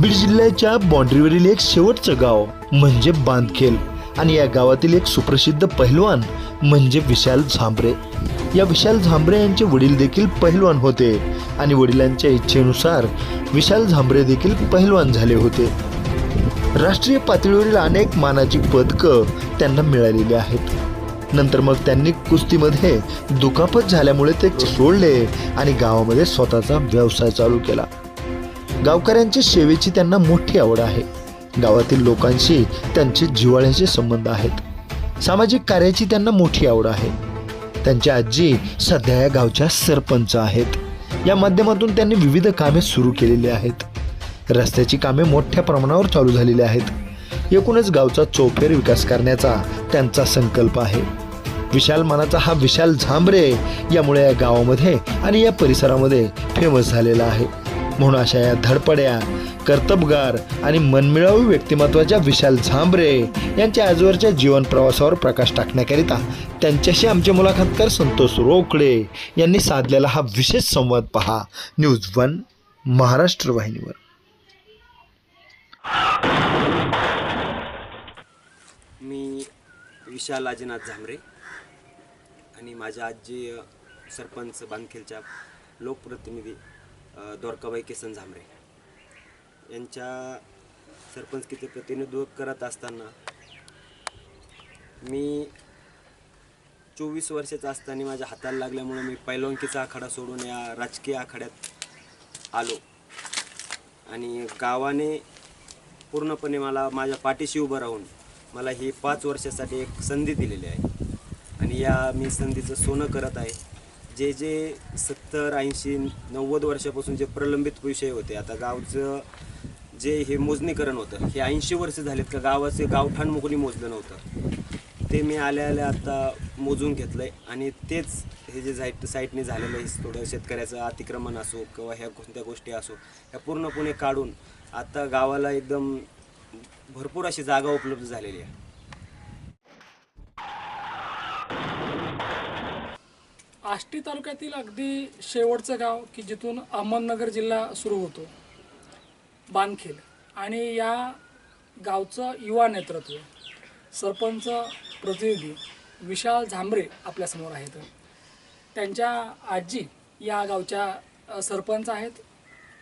बीड जिल्ह्याच्या बाँड्रीवरील एक शेवटचं गाव म्हणजे बांधखेल आणि या गावातील एक सुप्रसिद्ध पहिलवान म्हणजे विशाल झांबरे. या विशाल झांबरे यांचे वडील देखील पहिलवान होते आणि वडिलांच्या इच्छेनुसार विशाल झांबरे देखील पहिलवान झाले होते. राष्ट्रीय पातळीवरील अनेक मानाची पदकं त्यांना मिळालेली आहेत. नंतर मग त्यांनी कुस्तीमध्ये दुखापत झाल्यामुळे ते सोडले आणि गावामध्ये स्वतःचा व्यवसाय चालू केला. गावकऱ्यांच्या सेवेची त्यांना मोठी आवड आहे. गावातील लोकांशी त्यांचे जिव्हाळ्याचे संबंध आहेत. सामाजिक कार्याची त्यांना मोठी आवड आहे. त्यांची आजी सध्या या गावच्या सरपंच आहेत. या माध्यमातून त्यांनी विविध कामे सुरू केलेली आहेत. रस्त्याची कामे मोठ्या प्रमाणावर चालू झालेली आहेत. एकूणच गावचा चौफेर विकास करण्याचा त्यांचा संकल्प आहे. विशाल मानाचा हा विशाल झांबरे यामुळे या गावामध्ये आणि या परिसरामध्ये फेमस झालेला आहे. म्हणून अशा या धडपड्या कर्तबगार आणि मनमिळावू व्यक्तिमत्वाच्या विशाल झांबरे यांच्या आजवरच्या जीवन प्रवासावर प्रकाश टाकण्याकरिता त्यांच्याशी आमचे मुलाखतकार संतोष रोकडे यांनी साधलेला हा विशेष संवाद पहा. न्यूज वन महाराष्ट्र वाहिनीवर. मी विशाल आजीनाथ झांबरे आणि माझ्या आजी सरपंच बांधखेलच्या लोकप्रतिनिधी द्वारकाबाई किसन झांबरे. यांच्या सरपंचकीचे प्रतिनिधित्व करत असताना मी चोवीस वर्षाचा असताना माझ्या हाताला लागल्यामुळे मी पैलवानकीचा आखाडा सोडून या राजकीय आखाड्यात आलो. आणि गावाने पूर्णपणे मला माझ्या पाठीशी उभं राहून मला ही पाच वर्षासाठी एक संधी दिलेली आहे. आणि या मी संधीचं सोनं करत आहे. जे जे सत्तर ऐंशी नव्वद वर्षापासून जे प्रलंबित विषय होते आता गावचं जे हे मोजणीकरण होतं हे ऐंशी वर्ष झालेत का गावाचे गावठाण कोणी मोजलं नव्हतं. ते मी आल्या आल्या आता मोजून घेतलं आहे आणि तेच हे जे साईट साईटने झालेलं आहे थोडं शेतकऱ्याचं अतिक्रमण असो किंवा ह्या कोणत्या गोष्टी असो ह्या पूर्णपणे काढून आता गावाला एकदम भरपूर अशी जागा उपलब्ध झालेली आहे. आष्टी तालुक्यातील अगदी शेवटचं गाव की जिथून अहमदनगर जिल्हा सुरू होतो. बानखेल आणि या गावचं युवा नेतृत्व सरपंच प्रतिनिधी विशाल झांबरे आपल्यासमोर आहेत. त्यांच्या आजी या गावच्या सरपंच आहेत.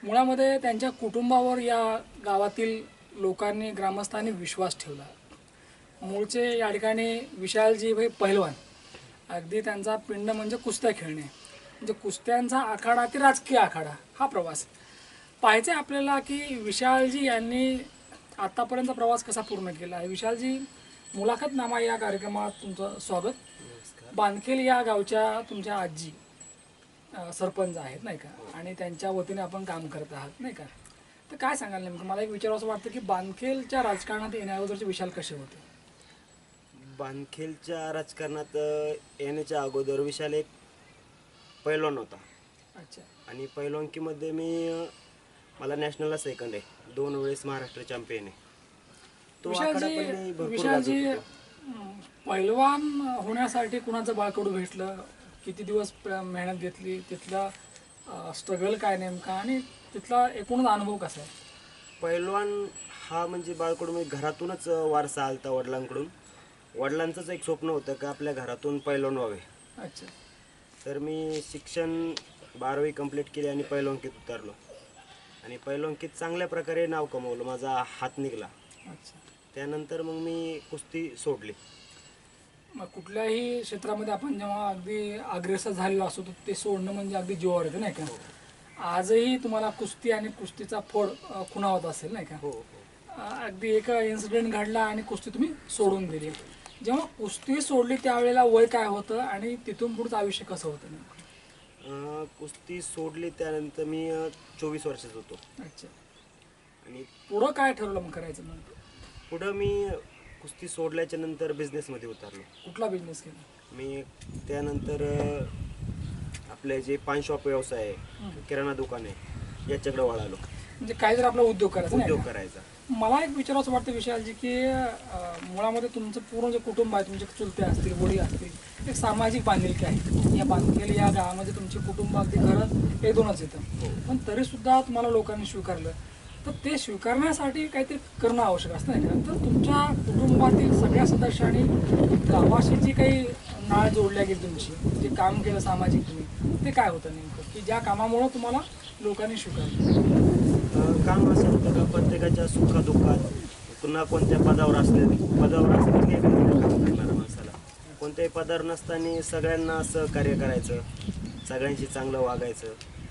मुळामध्ये त्यांच्या कुटुंबावर या गावातील लोकांनी ग्रामस्थांनी विश्वास ठेवला. मूळचे या ठिकाणी विशालजी भाई पहिलवान अगदी त्यांचा पिंड म्हणजे कुस्त्या खेळणे. म्हणजे कुस्त्यांचा आखाडा ते राजकीय आखाडा हा प्रवास. पाहायचं आहे आपल्याला की विशालजी यांनी आत्तापर्यंत प्रवास कसा पूर्ण केला? आहे विशालजी मुलाखतनामा या कार्यक्रमात तुमचं स्वागत. बांधखेल या गावच्या तुमच्या आजी सरपंच आहेत नाही का? आणि त्यांच्या वतीने आपण काम करत आहात नाही का? तर काय सांगाल नेमकं? मला एक विचार असं वाटतं की बांधखेलच्या राजकारणात येण्या अगोदरचे विशाल कसे होते? बानखेलच्या राजकारणात येण्याच्या अगोदर विशाल एक पैलवान होता. अच्छा. आणि पैलवानकीमध्ये मी अ, मला नॅशनलला सेकंड आहे. दोन वेळेस महाराष्ट्र चॅम्पियन आहे. तो आखाडा पण मी विशालजी भरपूर विशालजी गाजवत होतो. अं, पैलवान होण्यासाठी कुणाचं बाळकडू भेटलं? किती दिवस प्र- मेहनत घेतली? तिथला स्ट्रगल काय नेमका? आणि तिथला एकूणच अनुभव कसा आहे? पैलवान हा म्हणजे बाळकडून म्हणजे घरातूनच वारसा आलता वडिलांकडून. वडिलांचंच एक स्वप्न होतं का आपल्या घरातून पैलवान व्हावे. अच्छा. तर मी शिक्षण बारावी कंप्लीट केली आणि पैलवानकीत उतरलो. आणि पैलवानकीत चांगल्या प्रकारे नाव कमवलं माझा हात निघाला. अच्छा. त्यानंतर मग मी कुस्ती सोडली. मग कुठल्याही क्षेत्रामध्ये आपण जेव्हा अगदी अग्रेसर झालेलो असतो तर ते सोडणं म्हणजे अगदी जीवावर येतं नाही का? आजही तुम्हाला कुस्ती आणि कुस्तीचा फोड खुणावत असेल नाही का? हो हो. अगदी एक इन्सिडेंट घडला आणि कुस्ती तुम्ही सोडून दिली. जेव्हा कुस्ती सोडली त्यावेळेला वय काय होतं आणि तिथून पुढचं आयुष्य कसं होतं नेमकं? अं, कुस्ती सोडली त्यानंतर मी चोवीस वर्षाचा होतो. अच्छा. आणि पुढं काय ठरवलं मग करायचं मग? पुढं मी कुस्ती सोडल्याच्या नंतर बिझनेसमध्ये उतरलो. कुठला बिझनेस केला? मी त्यानंतर अं, आपले जे पान शॉप व्यवसाय आहे किराणा दुकान आहे याच्याकडे वळालो. म्हणजे काय जर आपला उद्योग करायचा नाही. उद्योग का? करायचा. मला एक विचारायचं वाटतं विशालजी की अं, मुळामध्ये तुमचं पूर्ण जे कुटुंब आहे तुमचे चुलते असतील वडील असतील एक सामाजिक बांधिलकी आहे. या बांधिलकी या गावामध्ये तुमचे कुटुंब अगदी घरात एक दोनच येतं. पण तरी सुद्धा तुम्हाला लोकांनी स्वीकारलं. तर ते स्वीकारण्यासाठी काहीतरी करणं आवश्यक असतं नाही का? तर तुमच्या कुटुंबातील सगळ्या सदस्यांनी गावाशी जी काही नाळ जोडल्या गेली तुमची जे काम केलं सामाजिक तुम्ही ते काय होतं नेमकं? की ज्या कामामुळं तुम्हाला लोकांनी स्वीकारलं? काम असं होतं का प्रत्येकाच्या सुखादुःखात पुन्हा कोणत्या पदावर असले पदावर असले काम करणार माणसाला. कोणत्याही पदावर नसताना सगळ्यांना सहकार्य करायचं सगळ्यांशी चांगलं वागायचं.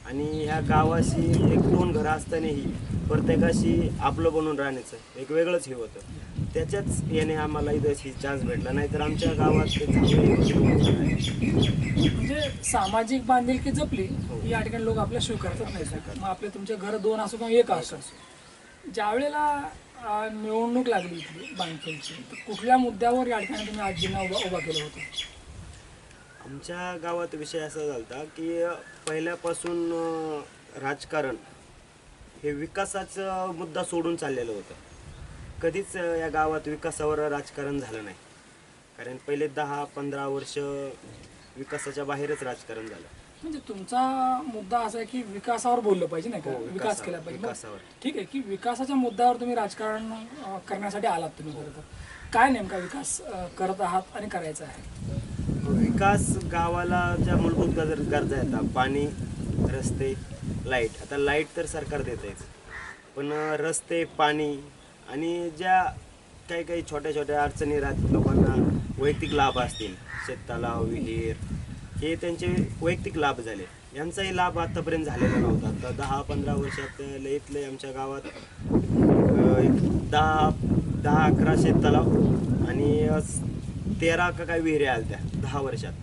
आणि ह्या गावाशी एक दोन घरं असतानाही प्रत्येकाशी आपलं बनून राहण्याचं एक वेगळंच हे होतं. त्याच्याच याने आम्हाला इथं चान्स भेटला नाहीतर आमच्या गावात ते चांगले म्हणजे सामाजिक बांधिलकी जपली हो. या ठिकाणी लोक आपल्या स्वीकारतात नाही का? मग आपले तुमचे घर दोन असो किंवा एक असो ज्या वेळेला निवडणूक लागली इथली बांधखेलची तर कुठल्या मुद्द्यावर या ठिकाणी तुम्ही आजींना उभा उभा केलं होतं आमच्या गावात विषय असा झाला की पहिल्यापासून राजकारण हे विकासाचा मुद्दा सोडून चाललेलं होतं कधीच या गावात विकासावर राजकारण झालं नाही. कारण पहिले दहा पंधरा वर्ष विकासाच्या बाहेरच राजकारण झालं. म्हणजे तुमचा मुद्दा असा आहे की विकासावर बोललं पाहिजे नाही का? हो, विकास विकासावर- केला पाहिजे. बरं. विकासावर. ठीक आहे की विकासाच्या मुद्द्यावर तुम्ही राजकारण अं, करण्यासाठी आलात तुम्ही खरं तर. काय नेमका विकास अं, करत आहात आणि करायचा आहे? विकास गावाला ज्या मूलभूत गजर गरजा येतात पाणी रस्ते लाइट. आता लाइट तर सरकार देतच पण अं, रस्ते पाणी आणि ज्या काही काही छोट्या छोट्या अडचणी राहतात लोकांना वैयक्तिक लाभ असतील शेततलाव विहीर हे त्यांचे वैयक्तिक लाभ झाले. यांचाही लाभ आत्तापर्यंत झालेला नव्हता. तर दहा पंधरा वर्षात लईतले आमच्या गावात एक दहा दहा अकरा शेततलाव आणि तेरा का काय विहिरी आल्या त्या दहा वर्षात.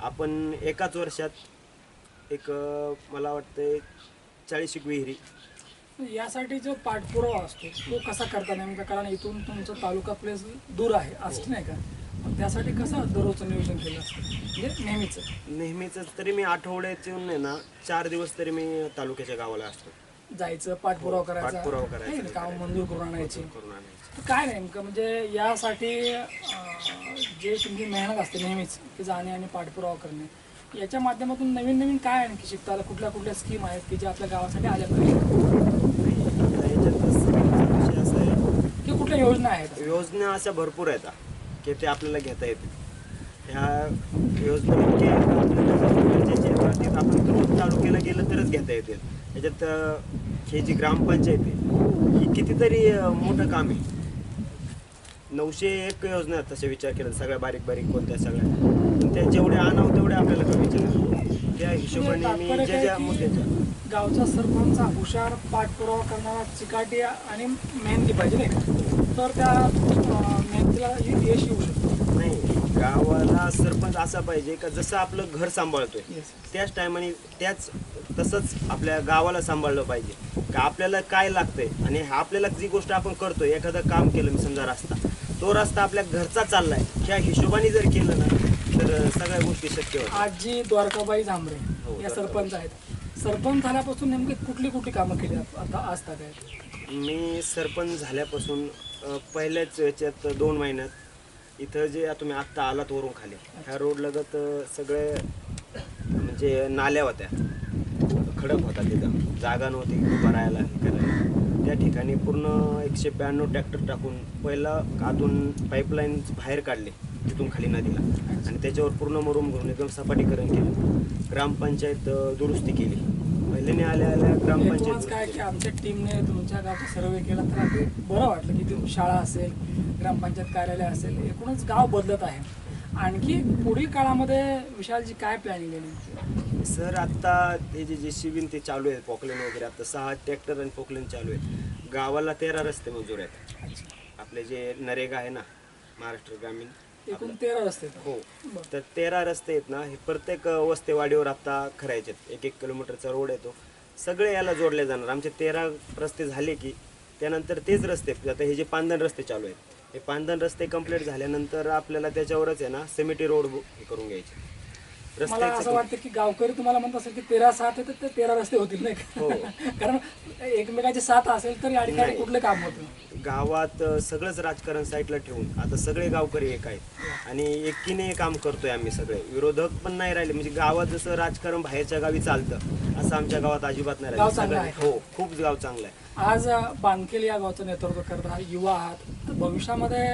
आपण एकाच वर्षात एक मला वाटतं चाळीस एक विहिरी यासाठी जो पाठपुरावा असतो तो कसा करता नेमका? कारण इथून तुमचं तालुका प्लेस दूर आहे असं नाही का? मग त्यासाठी कसं दररोजचं नियोजन केलं असतं? म्हणजे नेहमीच. नेहमीच तरी मी आठवड्यात येऊन आहे ना चार दिवस तरी मी तालुक्याच्या गावाला असतो. जायचं पाठपुरावा करायचा. पाठपुरावा करायचा. है काम मंजूर करून आणायची. करून आणायचं. तर काय नेमकं? म्हणजे यासाठी अं, जे तुमची मेहनत असते नेहमीच की जाणे आणि पाठपुरावा करणे. याच्या माध्यमातून नवीन नवीन काय आणखी शिकता आलं? कुठल्या कुठल्या स्कीम आहेत की ज्या आपल्या गावासाठी आल्या पाहिजे आता याच्यातच विषय असा आहे की कुठल्या योजना आहेत. योजना अशा भरपूर आहेत की ते आपल्याला घेता येतील. ह्या योजना आपण रोज तालुक्याला गेलं तरच घेता येतील. याच्यात अं, हे जी ग्रामपंचायत आहे ही कितीतरी मोठं काम आहे. नऊशे एक योजना आहेत तसे विचार केला सगळ्या बारीक बारीक कोणत्या सगळ्या. पण त्या जेवढ्या आणावं तेवढ्या आपल्याला कमीच्या आहेत. त्या हिशोबाने म्हणजे मी ज्या ज्या मुद्द्याच्या गावचा सरपंच हुशार पाठपुरावा करणारा चिकाटी आणि मेहनती पाहिजे नाही तर त्या मेहनतीला यश येऊ शकतं. नाही गावाला सरपंच असा पाहिजे का जसं आपलं घर सांभाळतोय. त्याच टायमाने त्याच तसंच आपल्या गावाला सांभाळलं पाहिजे. का आपल्याला काय लागतंय आणि आपल्याला जी गोष्ट आपण करतोय एखादं काम केलं मी समजा रस्ता तो रस्ता आपल्या घरचा चाललाय ह्या हिशोबाने जर केलं ना तर सगळ्या गोष्टी शक्य होतात. आज जी द्वारकाबाई झांबरे हो, या. सरपंच आहेत. सरपंच झाल्यापासून नेमकी कुठली कुठली कामं केली आप- मी सरपंच झाल्यापासून अ, पहिल्याच याच्यात दोन महिन्यात इथं जे तुम्ही आत्ता आलात वरून खाली ह्या रोड लगत सगळे म्हणजे नाल्या होत्या. खडक होता तिथं. जागा नव्हती उभं राहायला हे करायला. त्या ठिकाणी पूर्ण एकशे ब्याण्णव ट्रॅक्टर टाकून पहिला आतून पाईपलाईन बाहेर काढले तिथून खाली नदीला. आणि त्याच्यावर पूर्ण मरून भरून एकदम सपाटीकरण केलं. ग्रामपंचायत अ, दुरुस्ती केली. पहिल्याने आल्या आल्या ग्रामपंचायत काय की आमच्या टीमने तुमच्या गावचा सर्वे केला तर अगदी बरं वाटलं की ती शाळा असेल ग्रामपंचायत कार्यालय असेल एकूणच गाव बदलत आहे. आणखी पुढील काळामध्ये विशालजी काय प्लॅनिंग आहे? सर आत्ता ते जे जे शिबिन ते चालू आहे पोकलेन वगैरे आता सहा ट्रॅक्टर आणि पोकलेन चालू आहे गावाला तेरा रस्ते मंजूर आहेत. आपले जे नरेगा आहे ना महाराष्ट्र ग्रामीण एकूण तेरा रस्ते आहेत. हो. तर तेरा रस्ते आहेत ना हे प्रत्येक वस्तेवाडीवर आता करायचे आहेत एक एक किलोमीटरचा रोड येतो सगळे याला जोडले जाणार आमचे तेरा रस्ते झाले की त्यानंतर तेच रस्ते आता हे जे पांदन रस्ते चालू आहेत हे पांदन रस्ते कंप्लीट झाल्यानंतर आपल्याला त्याच्यावरच आहे ना सेमिटी रोड हे करून घ्यायचे मला असं वाटतं की गावकरी तुम्हाला म्हणत असेल की तेरा सात आहे तर ते तेरा रस्ते होतील नाही हो. का कारण एकमेकाचे साथ असेल तर या ठिकाणी. कुठलं काम होतं? गावात सगळंच राजकारण साईडला ठेवून. आता सगळे गावकरी एक आहेत. आणि एकीने काम करतोय आम्ही सगळे. विरोधक पण नाही राहिले. म्हणजे गावात जसं राजकारण बाहेरच्या गावी चालतं असं आमच्या गावात अजिबात नाही राहिलं. हो खूप गाव चांगलं आहे. आज बांधकेल या गावचं नेतृत्व करत युवा आहात. तर भविष्यामध्ये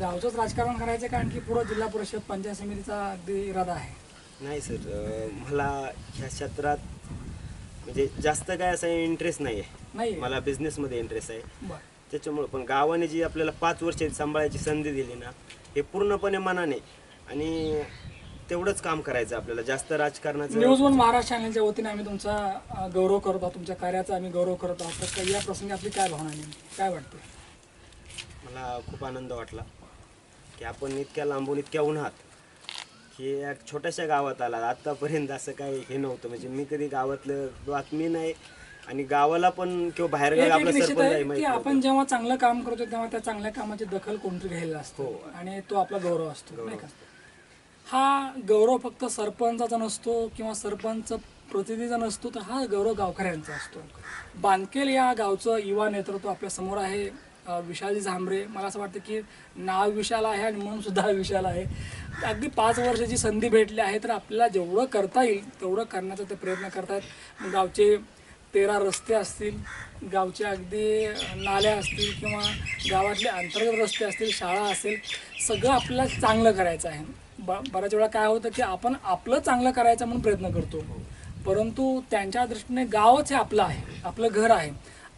गावचंच राजकारण करायचं का? आणखी पुढं जिल्हा परिषद पंचायत समितीचा अगदी इरादा आहे. नाही सर मला ह्या क्षेत्रात म्हणजे जास्त काय असं इंटरेस्ट नाही आहे नाही मला बिझनेसमध्ये इंटरेस्ट आहे. त्याच्यामुळं पण गावाने जी आपल्याला पाच वर्ष सांभाळायची संधी दिली ना हे पूर्णपणे मनाने आणि तेवढंच काम करायचं आपल्याला जास्त राजकारणाचं न्यूज वन महाराष्ट्र चॅनलच्या वतीने आम्ही तुमचा गौरव करत आहोत तुमच्या कार्याचा आम्ही गौरव करत आहोत. तर या प्रसंगी आपली काय भावना काय वाटतं मला खूप आनंद वाटला की आपण इतक्या लांबून इतक्या उन्हात हे एक छोट्याशा गावात आला. आतापर्यंत असं काही हे नव्हतं. म्हणजे मी कधी गावातलं बातमी नाही आणि गावाला पण किंवा बाहेर एक- एक आपलं निश्चित सरपंच आहे आहे की माहिती आपण जेव्हा चांगलं काम करतो तेव्हा त्या चांगल्या कामाची दखल कोणतरी घ्यायला असतो. हो. आणि तो आपला गौरव असतो नाही का? हा गौरव फक्त सरपंचाचा नसतो किंवा सरपंच प्रतिनिधीचा नसतो तर हा गौरव गावकऱ्यांचा असतो. बांधकेल या गावचं युवा नेतृत्व आपल्यासमोर आहे. विशाल झांबरे. मला असं वाटतं की नाव विशाल आहे आणि म्हणूनसुद्धा सुद्धा विशाल आहे. अगदी पाच वर्षाची संधी भेटली आहे तर आपल्याला जेवढं करता येईल तेवढं करण्याचा ते प्रयत्न करतात गावचे तेरा रस्ते असतील गावचे अगदी नाल्या असतील किंवा गावातले अंतर्गत रस्ते असतील शाळा असेल सगळं आपल्याला चांगलं करायचं आहे. ब बऱ्याच वेळा काय होतं की आपण आपलं चांगलं करायचं म्हणून प्रयत्न करतो. परंतु त्यांच्या दृष्टीने गावच हे आपलं आहे आपलं घर आहे.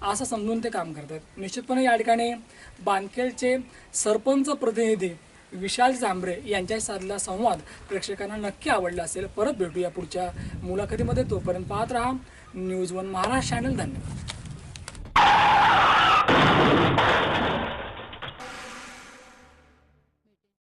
असं समजून ते काम करतात. निश्चितपणे या ठिकाणी बांधकेलचे सरपंच प्रतिनिधी विशाल जांभरे यांच्याशी साधला संवाद प्रेक्षकांना नक्की आवडला असेल. परत भेटूया पुढच्या मुलाखतीमध्ये. तोपर्यंत पाहत राहा. न्यूज वन महाराष्ट्र चॅनल धन्यवाद.